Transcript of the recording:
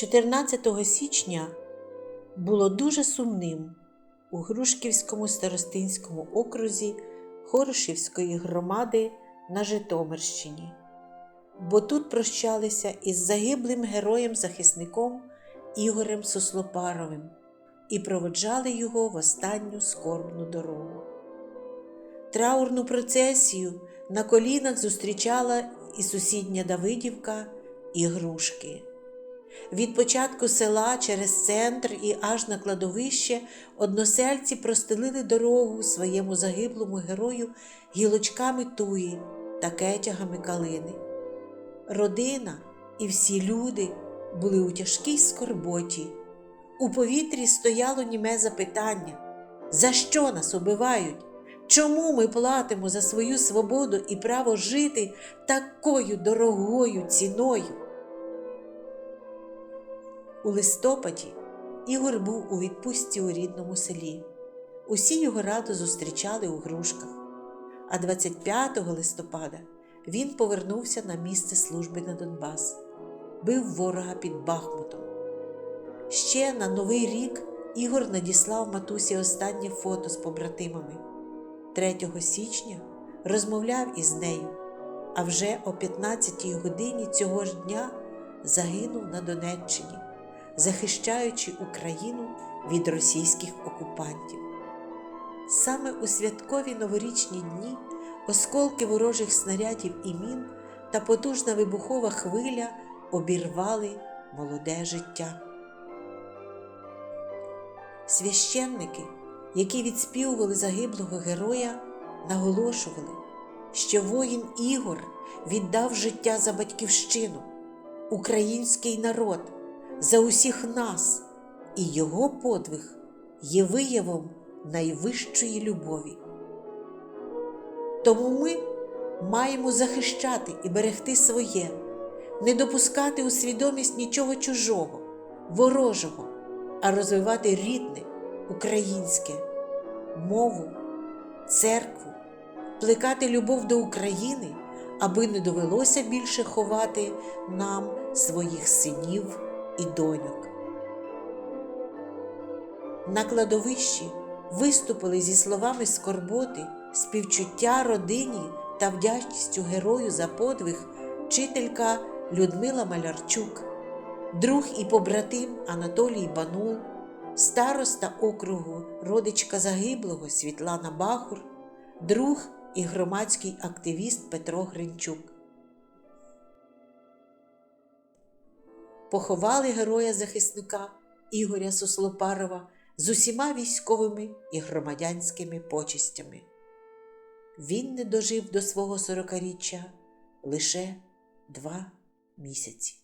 14 січня було дуже сумним у Грушківському старостинському окрузі Хорошівської громади на Житомирщині, бо тут прощалися із загиблим героєм-захисником Ігорем Сослопаровим і проводжали його в останню скорбну дорогу. Траурну процесію на колінах зустрічала і сусідня Давидівка, і Грушки. Від початку села через центр і аж на кладовище односельці простелили дорогу своєму загиблому герою гілочками туї та кетягами калини. Родина і всі люди були у тяжкій скорботі. У повітрі стояло німе запитання: за що нас убивають? Чому ми платимо за свою свободу і право жити такою дорогою ціною? У листопаді Ігор був у відпустці у рідному селі. Усі його радо зустрічали у грушках. А 25 листопада він повернувся на місце служби на Донбас, бив ворога під Бахмутом. Ще на Новий рік Ігор надіслав матусі останнє фото з побратимами. 3 січня розмовляв із нею, а вже о 15 годині цього ж дня загинув на Донеччині, захищаючи Україну від російських окупантів. Саме у святкові новорічні дні осколки ворожих снарядів і мін та потужна вибухова хвиля обірвали молоде життя. Священники, які відспівували загиблого героя, наголошували, що воїн Ігор віддав життя за батьківщину, український народ, за усіх нас, і його подвиг є виявом найвищої любові. Тому ми маємо захищати і берегти своє, не допускати у свідомість нічого чужого, ворожого, а розвивати рідне, українське, мову, церкву, плекати любов до України, аби не довелося більше ховати нам своїх синів і доньок. На кладовищі виступили зі словами скорботи, співчуття родині та вдячністю герою за подвиг вчителька Людмила Малярчук, друг і побратим Анатолій Банул, староста округу, родичка загиблого Світлана Бахур, друг і громадський активіст Петро Гринчук. Поховали героя-захисника Ігоря Сослопарова з усіма військовими і громадянськими почестями. Він не дожив до свого сорокаріччя лише два місяці.